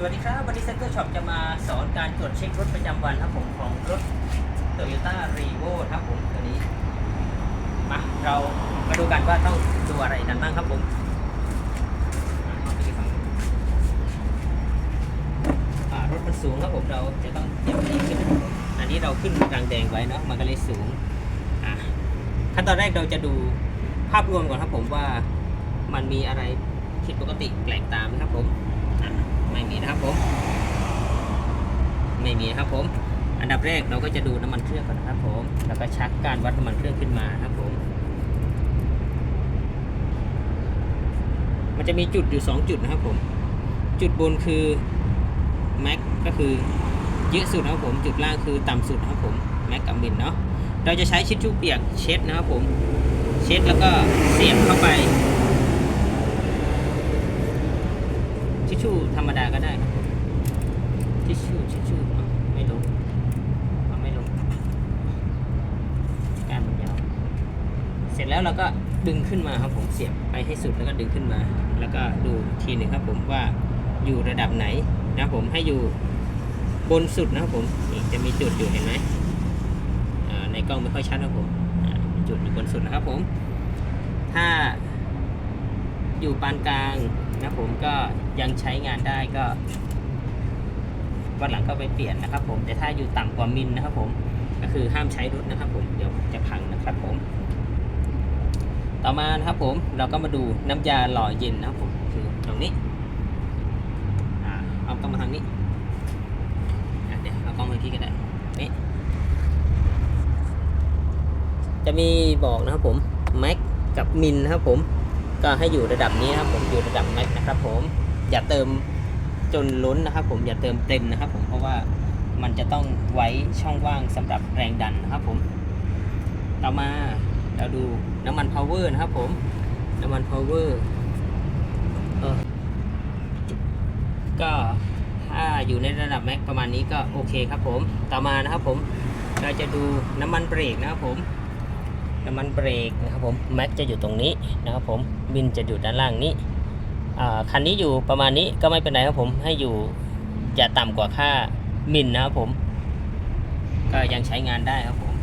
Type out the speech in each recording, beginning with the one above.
สวัสดีครับ วันนี้เซ็นเตอร์ช็อปจะมาสอนการตรวจเช็ครถประจำวันครับผมของรถ Toyota r e v o ครับผมตัวนี้ มาเรามาดูกันว่าต้องดูอะไรกันบ้างครับผมรถมันสูงครับผมเราจะต้องเตรียมอันนี้ขึ้นอันนี้เราขึ้นรางแดงไว้เนาะมันก็เลยสูงขั้นตอนแรกเราจะดูภาพรวมก่อนครับผมว่ามันมีอะไรผิดปกติแปลกตาไหมครับผม ไม่มีนะครับผม ไม่มีนะครับผม อันดับแรกเราก็จะดูน้ำมันเครื่องก่อนนะครับผม แล้วก็ชักการวัดน้ำมันเครื่องขึ้นมาครับผม มันจะมีจุดอยู่ 2 จุดนะครับผม จุดบนคือแม็กก็คือเยอะสุดนะครับผม จุดล่างคือต่ำสุดนะครับผมแม็กกับมินเนาะ เราจะใช้ชิชชู่เปียกเช็ดนะครับผม เช็ดแล้วก็เสียบเข้าไป ทิ ชชู่ธรรมดาก็ได้ครับทิชชู่ทิชชู่อไม่ลงไม่ลงการมันยาวเสร็จแล้วเราก็ดึงขึ้นมาครับผมเสียบไปให้สุดแล้วก็ดึงขึ้นมา แล้วก็ดูทีหนึ่งครับผมว่าอยู่ระดับไหนนะครับผมให้อยู่บนสุดนะครับผมนี่จะมีจุดอยู่เห็นไหมในกล้องไม่ค่อยชัดครับผมจุดอยู่บนสุดนะครับผม ถ้าอยู่ปานกลาง นะผมก็ยังใช้งานได้ก็ วันหลังก็ไปเปลี่ยนนะครับ ผมแต่ถ้าอยู่ต่ำกว่ามิลนะครับ ผมก็คือห้ามใช้รถนะครับ ผมเดี๋ยวจะพังนะครับ ผม ต่อมานะครับผมเราก็มาดูน้ำยาหล่อเย็นนะครับผมคือตรงนี้อ่าเอากล้องมาทางนี้เดี๋ยวเอากล้องมาที่ก็ได้นี่จะมีบอกนะครับผมแม็กกับมิลนะครับผม ก็ให้อยู่ระดับนี้ครับผมอยู่ระดับแม็กนะครับผมอย่าเติมจนล้นนะครับ ผมอย่าเติมเต็มนะครับ ผมเพราะว่ามันจะต้องไว้ช่องว่างสำหรับแรงดันนะครับผมต่อมาเราดูน้ำมันพาวเวอร์นะครับผมน้ำมันพาวเวอร์ก็ถ้าอยู่ในระดับแม็กประมาณนี้ก็โอเคครับผมต่อมานะครับผมเราจะดูน้ำมันเบรกนะครับผม น้ำมันเบรกนะครับผมแม็กจะอยู่ตรงนี้นะครับผมบินจะอยู่ด้านล่างนี้คันนี้อยู่ประมาณนี้ก็ไม่เป็นไรครับผมให้อยู่จะต่ำกว่าค่ามินนะครับผม ก็ยังใช้งานได้ครับผม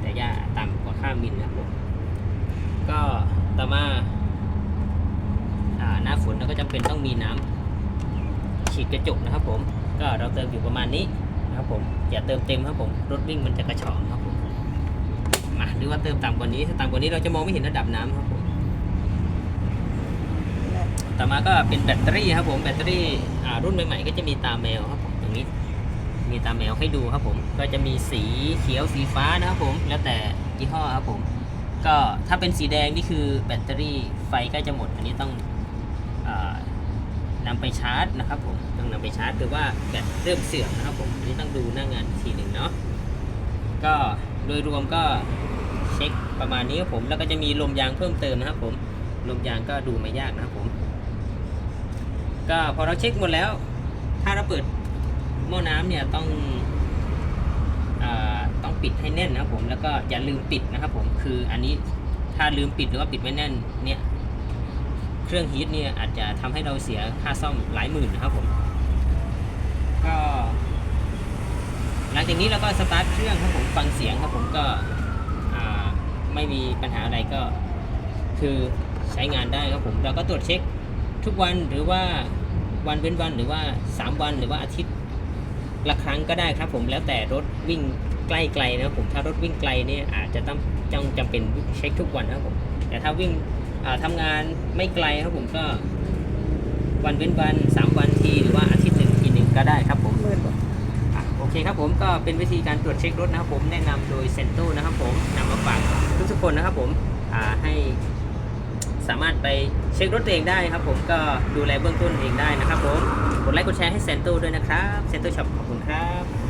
แต่อย่าต่ำกว่าค่ามินนะครับผมก็ต่อมาหน้าฝนเราก็จำเป็นต้องมีน้ำฉีดกระจกนะครับผม ก็เราเติมอยู่ประมาณนี้นะครับผมอย่าเติมเต็มครับผมรถวิ่งมันจะกระชอกครับผม ว่าเติมต่ำกว่านี้ ถ้าต่ำกว่านี้เราจะมองไม่เห็นระดับน้ำครับผมต่อมาก็เป็นแบตเตอรี่ครับผมแบตเตอรี่รุ่นใหม่ๆก็จะมีตาแมวครับผมตรงนี้ มีตาแมวให้ดูครับผม ก็จะมีสีเขียวสีฟ้านะครับผม แล้วแต่ยี่ห้อครับผม ก็ถ้าเป็นสีแดงนี่คือแบตเตอรี่ไฟใกล้จะหมด อันนี้ต้องอานำไปชาร์จนะครับผม ต้องนำไปชาร์จหรือว่าแบตเริ่มเสื่อมนะครับผม อันนี้ต้องดูหน้างานทีหนึ่งเนาะ ก็โดยรวมก็ ช็คประมาณนี้ครับผม แล้วก็จะมีลมยางเพิ่มเติมนะครับ ผมลมยางก็ดูไม่ยากนะครับผม ก็พอเราเช็คหมดแล้ว ถ้าเราเปิดหม้อน้ำเนี่ยต้องอต้องปิดให้แน่นนะครับผม แล้วก็อย่าลืมปิดนะครับผม คืออันนี้ถ้าลืมปิดหรือว่าปิดไม่แน่นเนี่ยเครื่องฮีทเนี่ยอาจจะทำให้เราเสียค่าซ่อมหลายหมื่นนะครับผม ก็ หลังจากนี้เราก็สตาร์ทเครื่องครับผมฟังเสียงครับผมก็ ไม่มีปัญหาอะไรก็ คือใช้งานได้ครับผม เราก็ตรวจเช็คทุกวันหรือว่าวันเว้นวันหรือว่า 3 วันหรือว่าอาทิตย์ละครั้งก็ได้ครับผมแล้วแต่รถวิ่งใกล้ไกลนะครับผมถ้ารถวิ่งไกลเนี่ยอาจจะต้องจำจำเป็นเช็คทุกวันนะครับผมแต่ถ้าวิ่งอ่าทำงานไม่ไกลครับผมก็วันเว้นวันสามวันทีหรือว่าอาทิตย์หนึ่งทีหนึ่งก็ได้ครับผมอะโอ เคครับผมก็เป็นวิธีการตรวจเช็ครถนะครับผมแนะนำโดยเซนโตนะครับผมนำมาฝากทุกๆคนนะครับผมให้สามารถไปเช็ครถตัวเองได้ครับผมก็ดูแลเบื้องต้นเองได้นะครับผมกดไลค์กดแชร์ให้เซนโตด้วยนะครับเซนโตช็อปขอบคุณครับ